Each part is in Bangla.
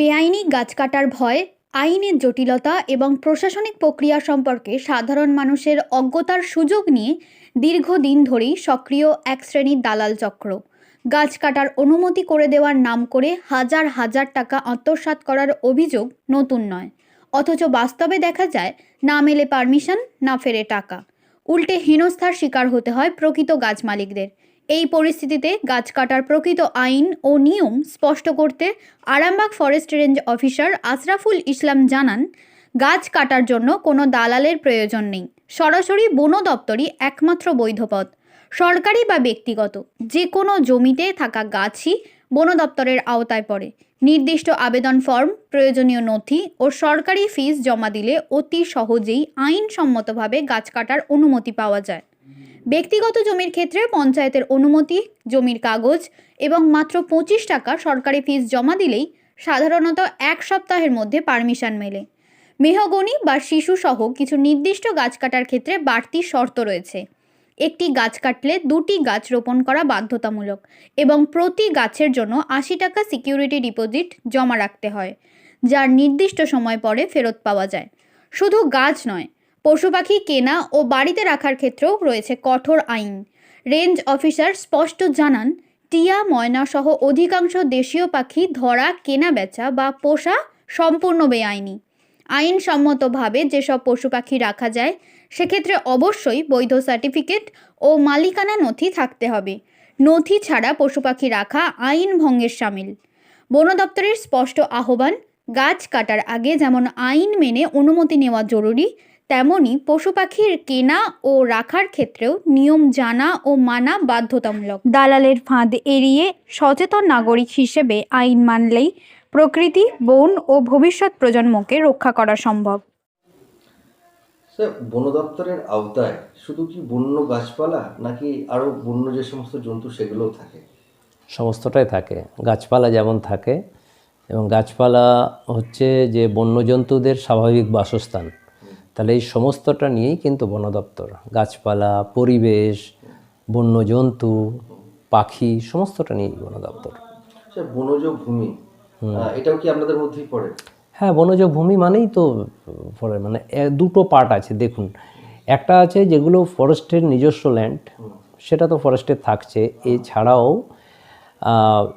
বেআইনি গাছ কাটার ভয়, আইনের জটিলতা এবং প্রশাসনিক প্রক্রিয়া সম্পর্কে সাধারণ মানুষের অজ্ঞতার সুযোগ নিয়ে দীর্ঘদিন ধরেই সক্রিয় এক শ্রেণির দালাল চক্র। গাছ কাটার অনুমতি করে দেওয়ার নাম করে হাজার হাজার টাকা আত্মসাৎ করার অভিযোগ নতুন নয়। অথচ বাস্তবে দেখা যায়, না মেলে পারমিশন, না ফেরে টাকা। উল্টে হেনস্থার শিকার হতে হয় প্রকৃত গাছ মালিকদের। এই পরিস্থিতিতে গাছ কাটার প্রকৃত আইন ও নিয়ম স্পষ্ট করতে Arambagh forest range officer Ashraful Islam জানান, গাছ কাটার জন্য কোনো দালালের প্রয়োজন নেই। সরাসরি বন দপ্তরই একমাত্র বৈধ পথ সরকারি বা ব্যক্তিগত, যে কোনো জমিতে থাকা গাছই বন দপ্তরের আওতায় পড়ে। নির্দিষ্ট আবেদন ফর্ম, প্রয়োজনীয় নথি ও সরকারি ফিস জমা দিলে অতি সহজেই আইনসম্মতভাবে গাছ কাটার অনুমতি পাওয়া যায়। ব্যক্তিগত জমির ক্ষেত্রে পঞ্চায়েতের অনুমতি, জমির কাগজ এবং মাত্র পঁচিশ টাকা সরকারি ফিস জমা দিলেই সাধারণত এক সপ্তাহের মধ্যে পারমিশন মেলে। মেহগনি বা শিশু সহ কিছু নির্দিষ্ট গাছ কাটার ক্ষেত্রে বাড়তি শর্ত রয়েছে। একটি গাছ কাটলে দুটি গাছ রোপণ করা বাধ্যতামূলক এবং প্রতি গাছের জন্য আশি টাকা সিকিউরিটি ডিপোজিট জমা রাখতে হয়, যার নির্দিষ্ট সময় পরে ফেরত পাওয়া যায়। শুধু গাছ নয় পশু পাখি কেনা ও বাড়িতে রাখার ক্ষেত্রেও রয়েছে কঠোর আইন। রেঞ্জ অফিসার স্পষ্ট জানান, টিয়া ময়না সহ অধিকাংশ দেশীয় পাখি ধরা, কেনা, বেচা বা পোষা সম্পূর্ণ বেআইনি। আইনসম্মতভাবে যেসব পশু পাখি রাখা যায়, সেক্ষেত্রে অবশ্যই বৈধ সার্টিফিকেট ও মালিকানা নথি থাকতে হবে। নথি ছাড়া পশু পাখি রাখা আইন ভঙ্গের সামিল। বন দপ্তরের স্পষ্ট আহ্বান, গাছ কাটার আগে যেমন আইন মেনে অনুমতি নেওয়া জরুরি তেমনি পশু পাখির কেনা ও রাখার ক্ষেত্রেও নিয়ম জানা ও মানা বাধ্যতামূলক। দালালের ফাঁদ এড়িয়ে সচেতন নাগরিক হিসেবে আইন মানলেই প্রকৃতি বন ও ভবিষ্যৎ প্রজন্মকে রক্ষা করা সম্ভব। বন দপ্তরের আওতায় শুধু কি বন্য গাছপালা নাকি আরও বন্য যে সমস্ত জন্তু সেগুলোও থাকে? সমস্তটাই থাকে। গাছপালা যেমন থাকে এবং গাছপালা হচ্ছে যে বন্যজন্তুদের স্বাভাবিক বাসস্থান। তাহলে এই সমস্তটা নিয়েই কিন্তু বন দপ্তর গাছপালা পরিবেশ বন্যজন্তু পাখি সমস্তটা নিয়েই বন দপ্তর। স্যার বনজ ভূমি এটাও কি আপনাদের মধ্যেই পড়ে? হ্যাঁ বনজ ভূমি মানেই তো পড়ে মানে দুটো পার্ট আছে দেখুন। একটা আছে যেগুলো ফরেস্টের নিজস্ব ল্যান্ড সেটা তো ফরেস্টের থাকছে। এছাড়াও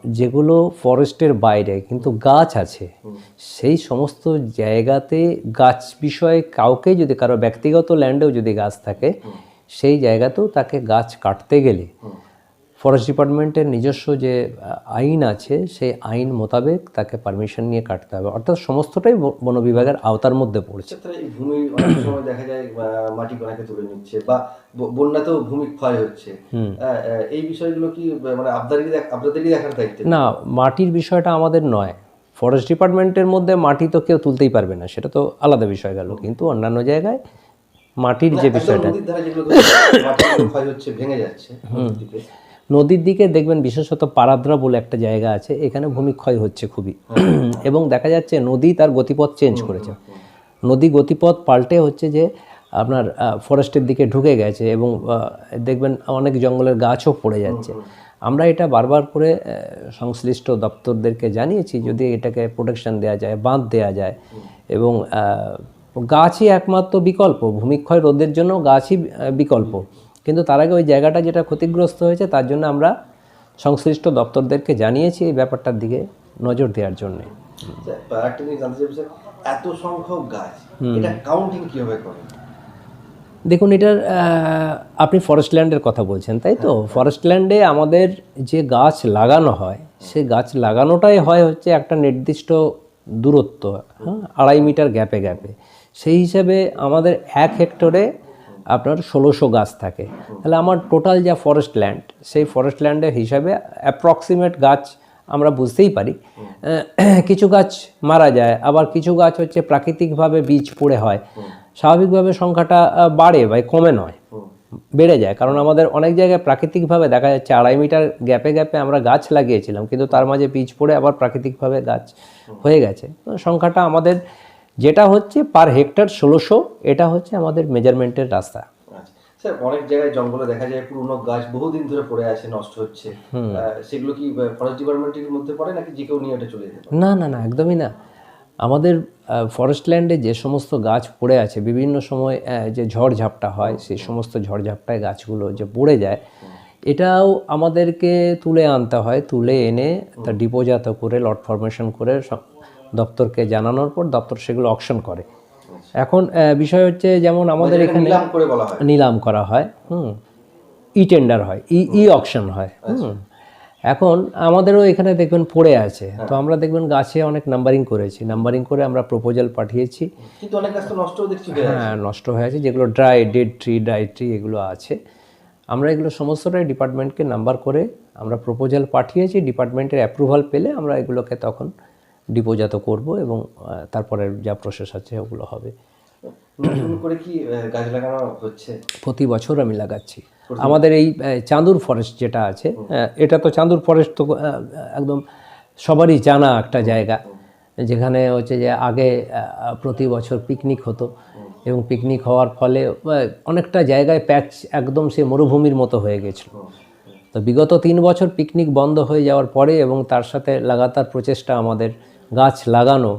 যেগুলো ফরেস্টের বাইরে কিন্তু গাছ আছে সেই সমস্ত জায়গাতে গাছ বিষয়ে কাউকে যদি কারও ব্যক্তিগত ল্যান্ডেও যদি গাছ থাকে সেই জায়গাতেও তাকে গাছ কাটতে গেলে ফরেস্ট ডিপার্টমেন্টের নিজস্ব যে আইন আছে সেই আইন মোতাবেক তাকে পারমিশন নিয়ে কাটতে হবে। অর্থাৎ সমস্তটাই বন বিভাগের আওতার মধ্যে পড়ছে। ভূমি অনেক সময় দেখা যায় মাটি তুলে নিচ্ছে বা বন্যাতেও ভূমি ক্ষয় হচ্ছে। এই বিষয়গুলো কি মানে আপনাদেরই দেখ- আপনাদেরই দেখার দায়িত্ব? না মাটির বিষয়টা আমাদের নয়। ফরেস্ট ডিপার্টমেন্টের মধ্যে মাটি তো কেউ তুলতেই পারবে না সেটা তো আলাদা বিষয় গেল। কিন্তু অন্যান্য জায়গায় মাটির যে বিষয়টা হচ্ছে ভেঙে যাচ্ছে নদীর দিকে দেখবেন বিশেষত পারাদ্রা বলে একটা জায়গা আছে এখানে ভূমিক্ষয় হচ্ছে খুবই। এবং দেখা যাচ্ছে নদী তার গতিপথ চেঞ্জ করেছে। নদী গতিপথ পাল্টে হচ্ছে যে আপনার ফরেস্টের দিকে ঢুকে গেছে এবং দেখবেন অনেক জঙ্গলের গাছও পড়ে যাচ্ছে। আমরা এটা বারবার করে সংশ্লিষ্ট দপ্তরদেরকে জানিয়েছি যদি এটাকে প্রোটেকশন দেওয়া যায় বাঁধ দেওয়া যায়। এবং গাছই একমাত্র বিকল্প। ভূমিক্ষয় রোধের জন্য গাছই বিকল্প। কিন্তু তার আগে ওই জায়গাটা যেটা ক্ষতিগ্রস্ত হয়েছে তার জন্য আমরা সংশ্লিষ্ট দপ্তরদেরকে জানিয়েছি এই ব্যাপারটার দিকে নজর দেওয়ার জন্যে। এত সংখ্যক গাছ এটা কাউন্টিং কীভাবে করেন? দেখুন এটার আপনি ফরেস্ট ল্যান্ডের কথা বলছেন তাই তো? ফরেস্ট ল্যান্ডে আমাদের যে গাছ লাগানো হয় সে গাছ লাগানোটাই হয় হচ্ছে একটা নির্দিষ্ট দূরত্ব হ্যাঁ আড়াই মিটার গ্যাপে গ্যাপে। সেই হিসাবে আমাদের এক হেক্টরে আপনার ষোলোশো গাছ থাকে। তাহলে আমার টোটাল যা ফরেস্ট ল্যান্ড সেই ফরেস্ট ল্যান্ডের হিসাবে অ্যাপ্রক্সিমেট গাছ আমরা বুঝতেই পারি। কিছু গাছ মারা যায়, আবার কিছু গাছ হচ্ছে প্রাকৃতিকভাবে বীজ পড়ে হয়। স্বাভাবিকভাবে সংখ্যাটা বাড়ে বা কমে নয়, বেড়ে যায়। কারণ আমাদের অনেক জায়গায় প্রাকৃতিকভাবে দেখা যাচ্ছে, আড়াই মিটার গ্যাপে গ্যাপে আমরা গাছ লাগিয়েছিলাম, কিন্তু তার মাঝে বীজ পড়ে আবার প্রাকৃতিকভাবে গাছ হয়ে গেছে। সংখ্যাটা আমাদের যেটা হচ্ছে পার হেক্টর ষোলোশো এটা হচ্ছে আমাদের মেজারমেন্টের রাস্তা। আচ্ছা। স্যার অনেক জায়গায় জঙ্গলে দেখা যায় পুরনো গাছ বহুদিন ধরে পড়ে আছে নষ্ট হচ্ছে। সেগুলো কি ফরেস্ট ডিপার্টমেন্টের মধ্যে পড়ে নাকি যে কেউ নিয়ে এটা চলে যেতে না না না একদমই না। আমাদের ফরেস্ট ল্যান্ডে যে সমস্ত গাছ পড়ে আছে বিভিন্ন সময় যে ঝড়ঝাপটা হয় সেই সমস্ত ঝড়ঝাপটায় গাছগুলো যে পড়ে যায় এটাও আমাদেরকে তুলে আনতে হয় তুলে এনে তা ডিপোজাত করে লট ফরমেশন করে সব- দপ্তরকে জানানোর পর দপ্তর সেগুলো অকশন করে। এখন বিষয় হচ্ছে যেমন আমাদের এখানে নিলাম করে হয়। নিলাম করা হয় হুম। ই টেন্ডার হয় ই ই অকশন হয় হুম। এখন আমাদেরও এখানে দেখবেন পড়ে আছে। তো আমরা দেখবেন গাছে অনেক নাম্বারিং করেছি। নাম্বারিং করে আমরা প্রপোজাল পাঠিয়েছি। কিন্তু অনেক গাছ তো দেখছি হ্যাঁ নষ্ট হয়ে আছে। যেগুলো dry dead tree dry tree এগুলো আছে। আমরা এগুলো সমস্তটাই ডিপার্টমেন্টকে নাম্বার করে আমরা প্রপোজাল পাঠিয়েছি। ডিপার্টমেন্টের অ্যাপ্রুভাল পেলে আমরা এগুলোকে তখন ডিপোজাত করব এবং তারপরে যা প্রসেস আছে ওগুলো হবে। করে কি গাছ লাগানো হচ্ছে? প্রতি বছর আমি লাগাচ্ছি। আমাদের এই চাঁদুর ফরেস্ট যেটা আছে এটা তো চাঁদুর ফরেস্ট তো একদম সবারই জানা একটা জায়গা। যেখানে হচ্ছে যে আগে প্রতি বছর পিকনিক হতো এবং পিকনিক হওয়ার ফলে অনেকটা জায়গায় প্যাচ একদম সে মরুভূমির মতো হয়ে গেছিল। তো বিগত তিন বছর পিকনিক বন্ধ হয়ে যাওয়ার পরে এবং তার সাথে লাগাতার প্রচেষ্টা আমাদের গাছ লাগানো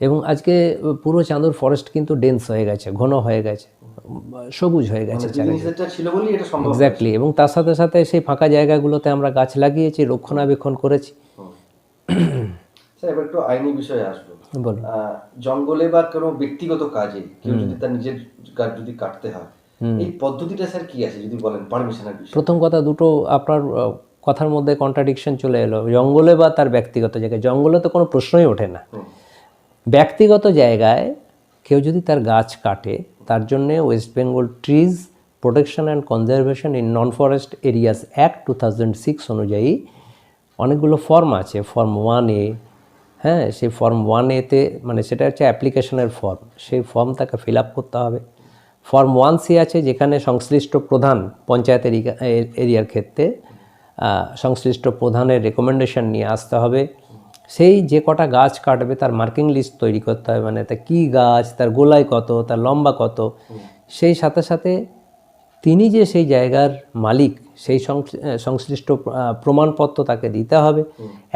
এবং আজকে পুরো চাঁদুর ফরেস্ট কিন্তু ডেন্স হয়ে গেছে ঘন হয়ে গেছে সবুজ হয়ে গেছে সম্ভব এক্স্যাক্টলি এবং তার সাথে সাথে সেই ফাঁকা জায়গাগুলোতে আমরা গাছ লাগিয়েছি রক্ষণাবেক্ষণ করেছি। স্যার এবার একটু আইনি বিষয়ে আসব। বলুন। জঙ্গলে বা কোনো ব্যক্তিগত কাজে কেউ যদি তার নিজের গাছ যদি কাটতে হয় এই পদ্ধতিটা স্যার কি আছে যদি বলেন পারমিশনের বিষয়? প্রথম কথা দুটো আপনার কথার মধ্যে কন্ট্রাডিকশন চলে এলো। জঙ্গলে বা তার ব্যক্তিগত জায়গায় জঙ্গলে তো কোনো প্রশ্নই ওঠে না। ব্যক্তিগত জায়গায় কেউ যদি তার গাছ কাটে তার জন্যে West Bengal trees protection and conservation in non forest areas act two thousand six অনুযায়ী অনেকগুলো ফর্ম আছে। ফর্ম ওয়ান এ হ্যাঁ সেই ফর্ম ওয়ান এতে মানে সেটা হচ্ছে অ্যাপ্লিকেশনের ফর্ম সেই ফর্ম তাকে ফিল আপ করতে হবে। ফর্ম ওয়ান সি আছে যেখানে সংশ্লিষ্ট প্রধান পঞ্চায়েত এরিয়া এরিয়ার ক্ষেত্রে সংশ্লিষ্ট প্রধানের রেকমেন্ডেশন নিয়ে আসতে হবে। সেই যে কটা গাছ কাটবে, তার মার্কিং লিস্ট তৈরি করতে হবে। মানে তা কী গাছ, তার গোলায় কত, তার লম্বা কত। সেই সাথে সাথে তিনি যে সেই জায়গার মালিক, সেই সংশ্লিষ্ট প্রমাণপত্র তাকে দিতে হবে।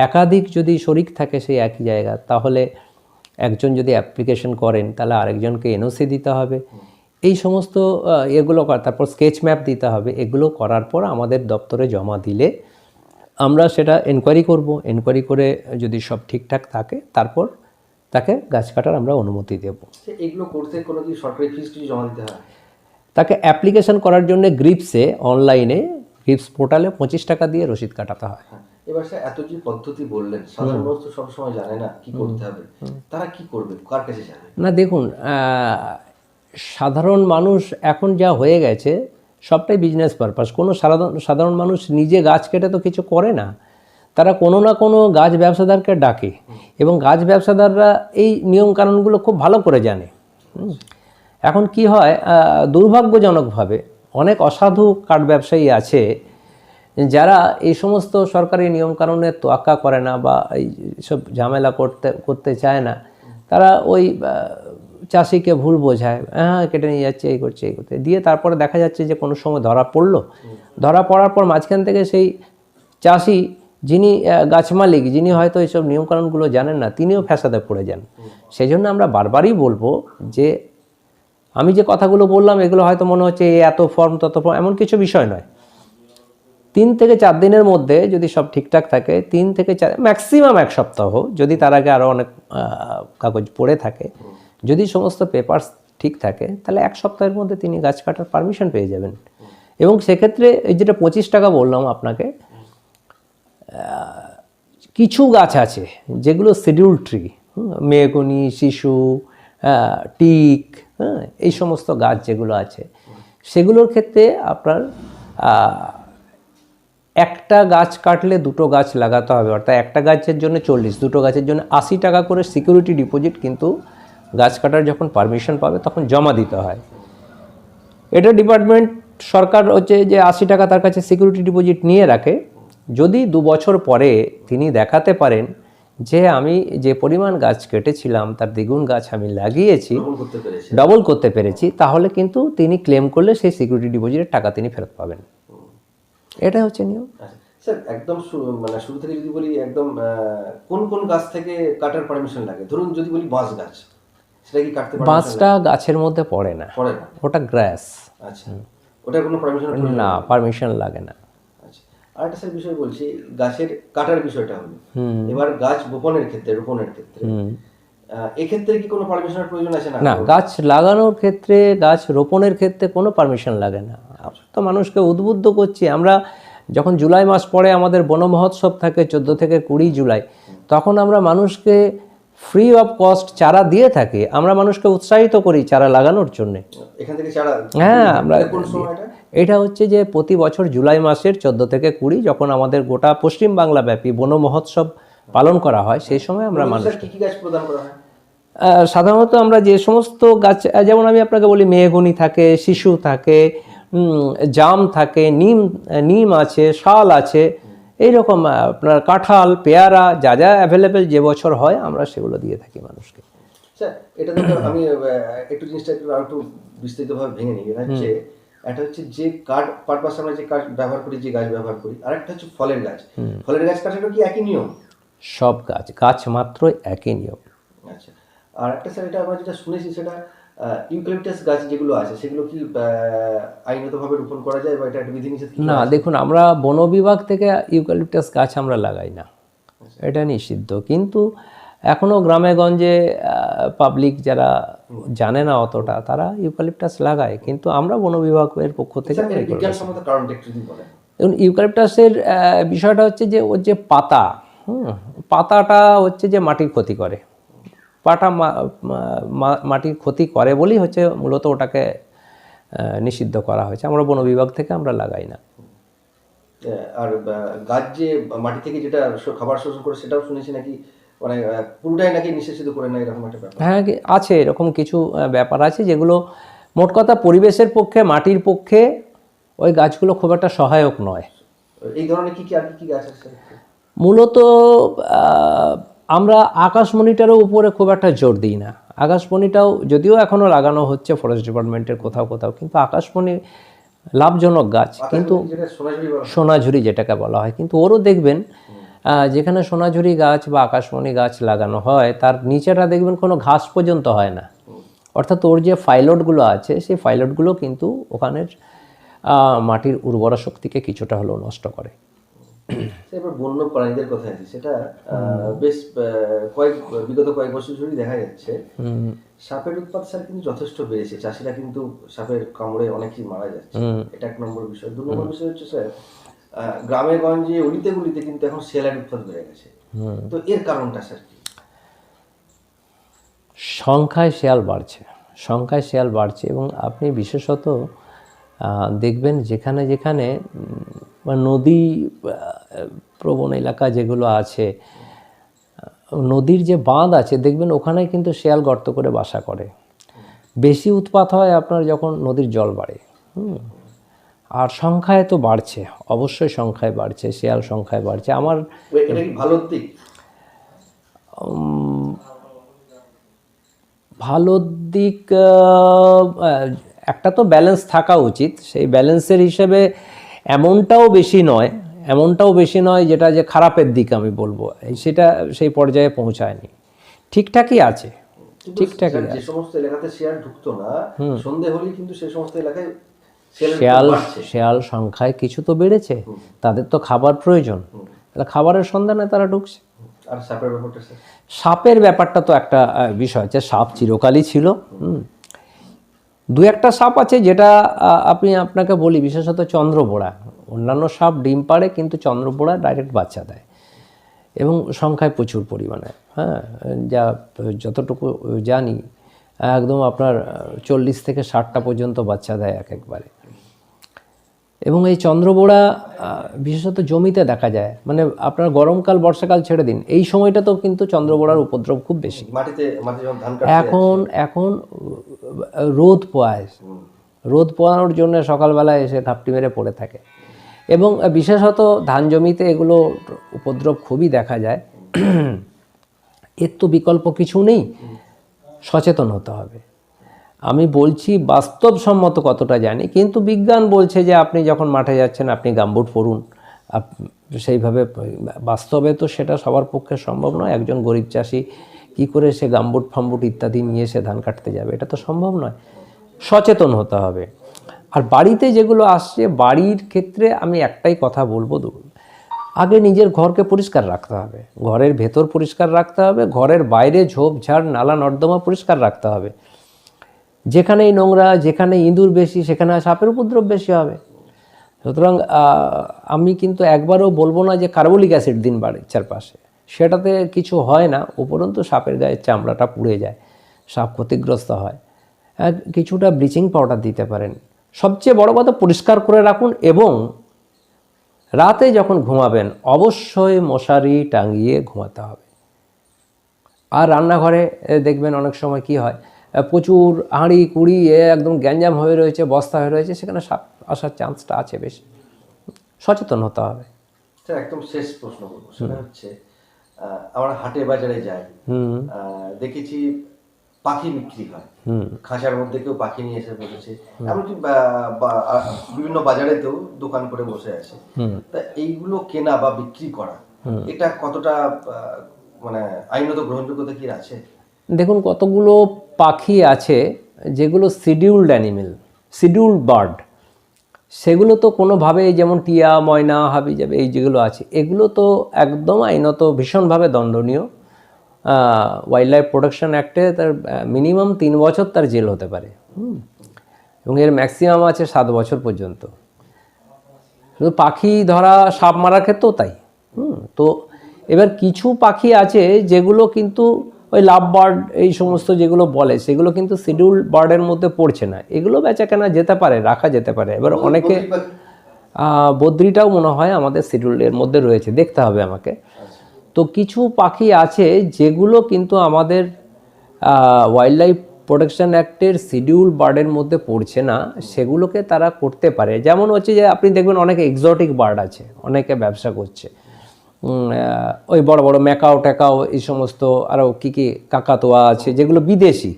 একাধিক যদি শরিক থাকে সেই একই জায়গা, তাহলে একজন যদি অ্যাপ্লিকেশন করেন, তাহলে আরেকজনকে এনওসি দিতে হবে। এই সমস্ত এগুলো কর তারপর স্কেচ ম্যাপ দিতে হবে। এগুলো করার পর আমাদের দপ্তরে জমা দিলে আমরা সেটা এনকোয়ারি করব। এনকোয়ারি করে যদি সব ঠিকঠাক থাকে তারপর তাকে গাছ কাটার আমরা অনুমতি দেব। এগুলো করতে কোনো কি সরকারি ফিস কিছু জমা দিতে হয়? তাকে অ্যাপ্লিকেশন করার জন্য গ্রিপসে অনলাইনে গ্রিপস পোর্টালে পঁচিশ টাকা দিয়ে রসিদ কাটাতে হয়। হ্যাঁ এবার স্যার এত যে পদ্ধতি বললেন সাধারণ মানুষ তো সবসময় জানে না কি করতে হবে। তারা কি করবে? কার কাছে যাবে? না দেখুন সাধারণ মানুষ এখন যা হয়ে গেছে, সবটাই বিজনেস পারপাস কোনো সাধারণ সাধারণ মানুষ নিজে গাছ কেটে তো কিছু করে না। তারা কোনো না কোনো গাছ ব্যবসাদারকে ডাকে। এবং গাছ ব্যবসাদাররা এই নিয়মকানুনগুলো খুব ভালো করে জানে। এখন কি হয় দুর্ভাগ্যজনকভাবে অনেক অসাধু কাঠ ব্যবসায়ী আছে, যারা এই সমস্ত সরকারি নিয়মকানুনের তোয়াক্কা করে না বা এই সব ঝামেলা করতে করতে চায় না। তারা ওই চাষিকে ভুল বোঝায় হ্যাঁ কেটে নিয়ে যাচ্ছে, এই করছে, এই করতে দিয়ে তারপরে দেখা যাচ্ছে যে কোনো সময় ধরা পড়ল। ধরা পড়ার পর মাঝখান থেকে সেই চাষি যিনি গাছ মালিক, যিনি হয়তো এইসব নিয়মকানুনগুলো জানেন না, তিনিও ফ্যাসাদে পড়ে যান। সেই জন্য আমরা বারবারই বলব যে, আমি যে কথাগুলো বললাম, এগুলো হয়তো মনে হচ্ছে এত ফর্ম, তত ফর্ম, এমন কিছু বিষয় নয়। তিন থেকে চার দিনের মধ্যে যদি সব ঠিকঠাক থাকে, তিন থেকে চার ম্যাক্সিমাম এক সপ্তাহ, যদি তার আগে আরও অনেক কাগজ পড়ে থাকে যদি সমস্ত পেপারস ঠিক থাকে, তাহলে এক সপ্তাহের মধ্যে তিনি গাছ কাটার পারমিশন পেয়ে যাবেন। এবং সেক্ষেত্রে এই যেটা পঁচিশ টাকা বললাম আপনাকে কিছু গাছ আছে যেগুলো শিডিউল ট্রি মেয়েগুনি শিশু টিক হ্যাঁ এই সমস্ত গাছ যেগুলো আছে, সেগুলোর ক্ষেত্রে আপনার একটা গাছ কাটলে দুটো গাছ লাগাতে হবে, অর্থাৎ একটা গাছের জন্য চল্লিশ, দুটো গাছের জন্য আশি টাকা করে সিকিউরিটি ডিপোজিট কিন্তু গাছ কাটার যখন পারমিশন পাবে তখন জমা দিতে হয়। এটা ডিপার্টমেন্ট সরকার হচ্ছে যে আশি টাকা তার কাছে সিকিউরিটি ডিপোজিট নিয়ে রাখে। যদি দু বছর পরে তিনি দেখাতে পারেন যে আমি যে পরিমাণ গাছ কেটেছিলাম তার দ্বিগুণ গাছ আমি লাগিয়েছি ডবল করতে পেরেছি। তাহলে কিন্তু তিনি ক্লেম করলে সেই সিকিউরিটি ডিপোজিটের টাকা তিনি ফেরত পাবেন। এটা হচ্ছে নিয়ম। আচ্ছা স্যার একদম মানে শুরু থেকে যদি বলি একদম কোন কোন গাছ থেকে কাটার পারমিশন লাগে? ধরুন যদি বলি বাঁশ গাছ। সেটা কি কাটতে পারমিশন বাঁশটা গাছের মধ্যে পড়ে না। পড়ে না। ওটা গ্রাস। আচ্ছা। ওটার কোনো পারমিশন না পারমিশন লাগে না। আচ্ছা। আরেকটা স্যার বিষয় বলছি গাছের কাটার বিষয়টা হলো এবার গাছ বপনের ক্ষেত্রে রোপণের ক্ষেত্রে এক্ষেত্রে কি কোনো পারমিশনের প্রয়োজন আছে না? না গাছ লাগানোর ক্ষেত্রে গাছ রোপণের ক্ষেত্রে কোনো পারমিশন লাগে না। তো মানুষকে উদ্বুদ্ধ করছি। আমরা যখন জুলাই মাস পরে আমাদের বন মহোৎসব থাকে চোদ্দ থেকে কুড়ি জুলাই তখন আমরা মানুষকে ফ্রি অফ কস্ট চারা দিয়ে থাকি আমরা মানুষকে উৎসাহিত করি চারা লাগানোর জন্যে। এখান থেকে চারা হ্যাঁ আমরা এটা হচ্ছে যে প্রতি বছর জুলাই মাসের চোদ্দ থেকে কুড়ি যখন আমাদের গোটা পশ্চিম বাংলা ব্যাপী বন মহোৎসব পালন করা হয় সেই সময় আমরা মানুষ স্যার কি কি গাছ প্রদান করা হয়? আহ, সাধারণত আমরা যে সমস্ত গাছ যেমন আমি আপনাকে বলি মেহগনি থাকে শিশু থাকে জাম থাকে নিম নিম আছে শাল আছে এইরকম আপনার কাঁঠাল পেয়ারা যা যা অ্যাভেলেবেল যে বছর হয় আমরা সেগুলো দিয়ে থাকি মানুষকে। এটা দেখো আমি একটু জিনিসটা একটু আর একটু বিস্তারিতভাবে ভেঙে নিই। এটা হচ্ছে একটা হচ্ছে যে কাঠ পারপাস আমরা যে কাঠ ব্যবহার করি যে গাছ ব্যবহার করি আর একটা হচ্ছে ফলের গাছ। ফলের গাছ কাটাটা কি একই নিয়ম? সব গাছ গাছ মাত্র একই নিয়ম। আচ্ছা। আর একটা স্যার এটা আমরা যেটা শুনেছি সেটা ইউক্যালিপটাস গাছ যেগুলো আছে সেগুলো কি আহ, আইনগতভাবে রোপণ করা যায় বা এটা একটা বিধিনিষেধ না দেখুন আমরা বন বিভাগ থেকে ইউক্যালিপটাস গাছ আমরা লাগাই না। এটা নিষিদ্ধ। কিন্তু এখনও গ্রামে গঞ্জে পাবলিক যারা জানে না অতটা তারা ইউক্যালিপটাস লাগায়। কিন্তু আমরা বন বিভাগের পক্ষ থেকে দেখুন ইউক্যালিপটাসের বিষয়টা হচ্ছে যে ওর যে পাতা হুম পাতাটা হচ্ছে যে মাটির ক্ষতি করে। পাটা মাটির ক্ষতি করে বলেই হচ্ছে মূলত ওটাকে নিষিদ্ধ করা হয়েছে। আমরা বন বিভাগ থেকে আমরা লাগাই না। আর গাছ যে মাটি থেকে যেটা খাবার শোষণ করে সেটাও শুনেছি নাকি মানে পুরোটাই নাকি নিঃশেষিত করে না এরকম একটা ব্যাপার? হ্যাঁ আছে এরকম কিছু ব্যাপার আছে যেগুলো মোট কথা পরিবেশের পক্ষে মাটির পক্ষে ওই গাছগুলো খুব একটা সহায়ক নয়। এই ধরনের কি কি আর কি কি গাছ আছে? মূলত আমরা আকাশমণিটারও উপরে খুব একটা জোর দিই না। আকাশমণিটাও যদিও এখনও লাগানো হচ্ছে ফরেস্ট ডিপার্টমেন্টের কোথাও কোথাও কিন্তু আকাশমণি লাভজনক গাছ কিন্তু সোনাঝুরি যেটাকে বলা হয় কিন্তু ওরও দেখবেন যেখানে সোনাঝুরি গাছ বা আকাশমণি গাছ লাগানো হয় তার নিচেটা দেখবেন কোনো ঘাস পর্যন্ত হয় না। অর্থাৎ ওর যে ফাইলটগুলো আছে সেই ফাইলটগুলো কিন্তু ওখানের মাটির উর্বরা শক্তিকে কিছুটা হলেও নষ্ট করে। এবার বন্য প্রাণীদের কথা আছে। সেটা বেশ কয়েক বিগত কয়েক বছর ধরেই দেখা যাচ্ছে। সাপের উৎপাদ স্যার কিন্তু যথেষ্ট বেড়েছে। চাষিরা কিন্তু সাপের কামড়ে অনেকেই মারা যাচ্ছে। এটা এক নম্বর বিষয়। দু নম্বর বিষয় হচ্ছে স্যার গ্রামে গঞ্জে অলিতে গুলিতে কিন্তু এখন শেয়ালের উৎপাদ বেড়ে গেছে। তো এর কারণটা স্যার কি? সংখ্যায় শেয়াল বাড়ছে। সংখ্যায় শেয়াল বাড়ছে এবং আপনি বিশেষত দেখবেন যেখানে যেখানে বা নদী প্রবণ এলাকা যেগুলো আছে নদীর যে বাঁধ আছে দেখবেন ওখানে কিন্তু শেয়াল গর্ত করে বাসা করে। বেশি উৎপাত হয় আপনার যখন নদীর জল বাড়ে। হুম। আর সংখ্যায় তো বাড়ছে অবশ্যই সংখ্যায় বাড়ছে শেয়াল সংখ্যায় বাড়ছে। আমার ভালো দিক? ভালো দিক একটা তো ব্যালেন্স থাকা উচিত। সেই ব্যালেন্সের হিসেবে এমনটাও বেশি নয় এমনটাও বেশি নয় যেটা যে খারাপের দিক আমি বলব। সেটা সেই পর্যায়ে পৌঁছায়নি। ঠিকঠাকই আছে ঠিকঠাকই আছে যে সমস্ত এলাকাতে শেয়াল ঢুকতো না সন্ধে হলেই কিন্তু সেই সমস্ত এলাকায় শেয়াল শেয়াল সংখ্যায় কিছু তো বেড়েছে। তাদের তো খাবার প্রয়োজন। তাহলে খাবারের সন্ধানে তারা ঢুকছে। আর সাপের ব্যাপারটা সাপের ব্যাপারটা তো একটা বিষয়। যে সাপ চিরকালই ছিল হুম। দু একটা সাপ আছে যেটা আপনি আপনাকে বলি, বিশেষত চন্দ্রপোড়া অন্যান্য সাপ ডিম পাড়ে, কিন্তু চন্দ্রপোড়া ডাইরেক্ট বাচ্চা দেয়। এবং সংখ্যায় প্রচুর পরিমাণে হ্যাঁ? যা যতটুকু জানি, একদম আপনার চল্লিশ থেকে ষাটটা পর্যন্ত বাচ্চা দেয় এক একবারে। এবং এই চন্দ্রবোড়া বিশেষত জমিতে দেখা যায় মানে আপনার গরমকাল বর্ষাকাল ছেড়ে দিন এই সময়টাতেও কিন্তু চন্দ্রবোড়ার উপদ্রব খুব বেশি। এখন এখন রোদ পোয়ায়। রোদ পোয়ানোর জন্য সকালবেলায় এসে ঘাপটি মেরে পড়ে থাকে। এবং বিশেষত ধান জমিতে এগুলো উপদ্রব খুবই দেখা যায়। এর তো বিকল্প কিছু নেই। সচেতন হতে হবে। আমি বলছি বাস্তবসম্মত কতটা জানি, কিন্তু বিজ্ঞান বলছে যে আপনি যখন মাঠে যাচ্ছেন আপনি গামবুট আপ- সেইভাবে বাস্তবে তো সেটা সবার পক্ষে সম্ভব নয়। একজন গরিব চাষি কি করে সে গামবুট, ফাম্বুট ইত্যাদি নিয়ে সে ধান কাটতে যাবে? এটা তো সম্ভব নয়। সচেতন হতে হবে। আর বাড়িতে যেগুলো আসছে, বাড়ির ক্ষেত্রে আমি একটাই কথা বলব ধরুন আগে নিজের ঘরকে পরিষ্কার রাখতে হবে। ঘরের ভেতর পরিষ্কার রাখতে হবে, ঘরের বাইরে ঝোপঝাড়, নালা, নর্দমা পরিষ্কার রাখতে হবে। যেখানেই নোংরা যেখানে ইঁদুর বেশি, সেখানে সাপের উপদ্রব বেশি হবে। সুতরাং আমি কিন্তু একবারও বলব না যে কার্বলিক অ্যাসিড দিন বাড়ির চারপাশে। সেটাতে কিছু হয় না, উপরন্তু সাপের গায়ের চামড়াটা পুড়ে যায়, সাপ ক্ষতিগ্রস্ত হয়। কিছুটা ব্লিচিং পাউডার দিতে পারেন। সবচেয়ে বড় কথা পরিষ্কার করে রাখুন এবং রাতে যখন ঘুমাবেন, অবশ্যই মশারি টাঙিয়ে ঘুমাতে হবে। আর রান্নাঘরে দেখবেন অনেক সময় কি হয় প্রচুর হাঁড়ি কুড়ি এ একদম গ্যাঞ্জাম হয়ে রয়েছে বস্তা হয়ে রয়েছে সেখানে সাপ আসার চান্সটা আছে বেশি। সচেতন হতে হবে। একদম শেষ প্রশ্ন করব। সেটা হচ্ছে আমরা হাটে বাজারে যাই দেখেছি পাখি বিক্রি হয়। খাঁচার মধ্যে কেউ পাখি নিয়ে এসে বসেছে। এমনকি বিভিন্ন বাজারেতেও দোকান করে বসে আছে। তা এইগুলো কেনা বা বিক্রি করা এটা কতটা মানে আইনত গ্রহণযোগ্যতা কি আছে? দেখুন কতগুলো পাখি আছে যেগুলো শিডিউলড অ্যানিমেল, শিডিউলড বার্ড। সেগুলো তো কোনোভাবে যেমন টিয়া, ময়না, হাবি যাবে এই যেগুলো আছে, এগুলো তো একদম আইনত ভীষণভাবে দণ্ডনীয়। ওয়াইল্ড লাইফ প্রোটেকশন অ্যাক্টে তার মিনিমাম তিন বছর তার জেল হতে পারে। এবং এর ম্যাক্সিমাম আছে সাত বছর পর্যন্ত। শুধু পাখি ধরা, সাপ মারার ক্ষেত্রেও তাই। হুম? তো এবার কিছু পাখি আছে যেগুলো কিন্তু ওই লাভ বার্ড এই সমস্ত যেগুলো বলে সেগুলো কিন্তু শিডিউল বার্ডের মধ্যে পড়ছে না। এগুলো বেচা কেনা যেতে পারে রাখা যেতে পারে। এবার অনেকে বদ্রিটাও মনে হয় আমাদের শিডিউলের মধ্যে রয়েছে দেখতে হবে আমাকে। তো কিছু পাখি আছে যেগুলো কিন্তু আমাদের ওয়াইল্ড লাইফ প্রোটেকশন অ্যাক্টের শিডিউল বার্ডের মধ্যে পড়ছে না সেগুলোকে তারা করতে পারে। যেমন হচ্ছে যে আপনি দেখবেন অনেকে এক্সোটিক বার্ড আছে অনেকে ব্যবসা করছে। ওই বড় বড় ম্যাকাও ট্যাকাও এই সমস্ত আরও কী কী কাকাতোয়া আছে যেগুলো বিদেশি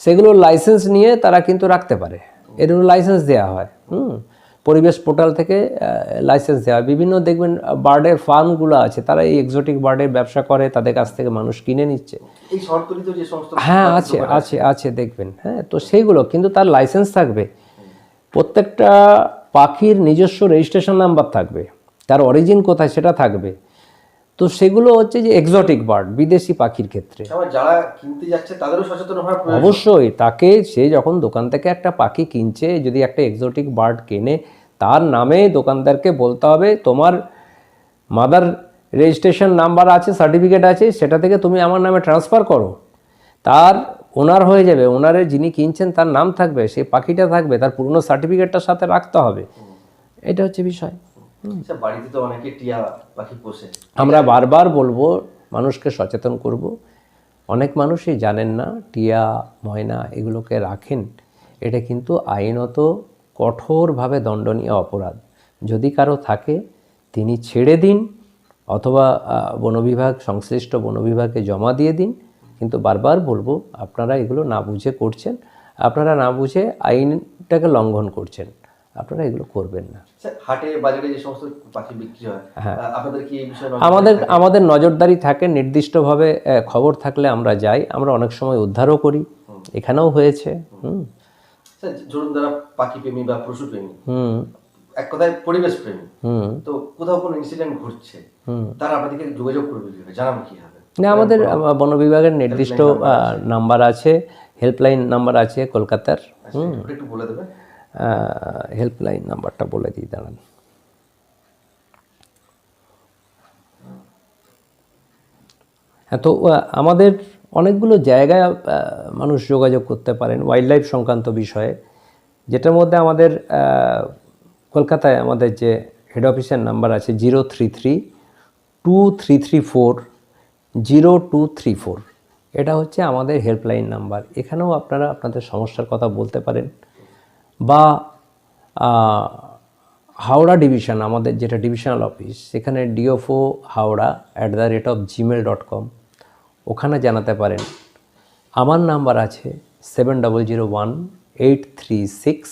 সেগুলো লাইসেন্স নিয়ে তারা কিন্তু রাখতে পারে। এর লাইসেন্স দেওয়া হয় হুম। পরিবেশ পোর্টাল থেকে লাইসেন্স দেওয়া হয়। বিভিন্ন দেখবেন বার্ডের ফার্মগুলো আছে তারা এই এক্সোটিক বার্ডের ব্যবসা করে তাদের কাছ থেকে মানুষ কিনে নিচ্ছে। হ্যাঁ আছে আছে আছে দেখবেন হ্যাঁ। তো সেইগুলো কিন্তু তার লাইসেন্স থাকবে। প্রত্যেকটা পাখির নিজস্ব রেজিস্ট্রেশন নাম্বার থাকবে। তার অরিজিন কোথায় সেটা থাকবে। তো সেগুলো হচ্ছে যে এক্সোটিক বার্ড বিদেশি পাখির ক্ষেত্রে। যারা কিনতে যাচ্ছে তাদেরও সচেতন অবশ্যই তাকে সে যখন দোকান থেকে একটা পাখি কিনছে যদি একটা এক্সোটিক বার্ড কেনে তার নামে দোকানদারকে বলতে হবে তোমার মাদার রেজিস্ট্রেশন নাম্বার আছে সার্টিফিকেট আছে সেটা থেকে তুমি আমার নামে ট্রান্সফার করো। তার ওনার হয়ে যাবে। ওনারের যিনি কিনছেন তার নাম থাকবে সেই পাখিটা থাকবে তার পুরনো সার্টিফিকেটটার সাথে রাখতে হবে। এটা হচ্ছে বিষয়। আচ্ছা, বাড়িতে তো অনেকে টিয়া পাখি পোষে। আমরা বারবার বলব মানুষকে সচেতন করব। অনেক মানুষই জানেন না টিয়া ময়না এগুলোকে রাখেন। এটা কিন্তু আইনত কঠোরভাবে দণ্ডনীয় অপরাধ। যদি কারও থাকে তিনি ছেড়ে দিন অথবা বনবিভাগ সংশ্লিষ্ট বনবিভাগে জমা দিয়ে দিন। কিন্তু বারবার বলব আপনারা এগুলো না বুঝে করছেন। আপনারা না বুঝে আইনটাকে লঙ্ঘন করছেন। আপনারা এগুলো করবেন না। হাটে বাজারে যে সমস্ত পাখি বিক্রি হয় আপনাদের কি এই বিষয়ে আমাদের আমাদের নজরদারি থাকে নির্দিষ্টভাবে খবর থাকলে আমরা যাই আমরা অনেক সময় উদ্ধারও করি এখানেও হয়েছে হুম। ধরুন যারা পাখি প্রেমী বা পশু প্রেমী হুম। এক কথায় পরিবেশ প্রেমী হুম। তো কোথাও কোনো ইনসিডেন্ট ঘটছে তারা আপনাদেরকে যোগাযোগ করবে জানাব কি হবে না আমাদের বন বিভাগের নির্দিষ্ট নাম্বার আছে হেল্পলাইন নাম্বার আছে কলকাতার আচ্ছা, ওটা একটু বলে দেবেন। হেল্পলাইন নাম্বারটা বলে দিই দাঁড়ান হ্যাঁ তো আমাদের অনেকগুলো জায়গায় মানুষ যোগাযোগ করতে পারেন ওয়াইল্ড লাইফ সংক্রান্ত বিষয়ে, যেটার মধ্যে আমাদের কলকাতায় আমাদের যে হেড অফিসের নাম্বার আছে zero three three two three three four zero two three four এটা হচ্ছে আমাদের হেল্পলাইন নাম্বার এখানেও আপনারা আপনাদের সমস্যার কথা বলতে পারেন। বা হাওড়া ডিভিশন, আমাদের যেটা ডিভিশনাল অফিস, সেখানে DFO Howrah at the rate of gmail dot com ওখানে জানাতে পারেন। আমার নাম্বার আছে seven double zero one eight three six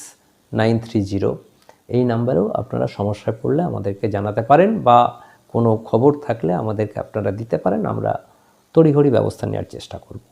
nine three zero এই নাম্বারেও আপনারা সমস্যায় পড়লে আমাদেরকে জানাতে পারেন বা কোনো খবর থাকলে আমাদেরকে আপনারা দিতে পারেন। আমরা তড়িঘড়ি ব্যবস্থা নেওয়ার চেষ্টা করব।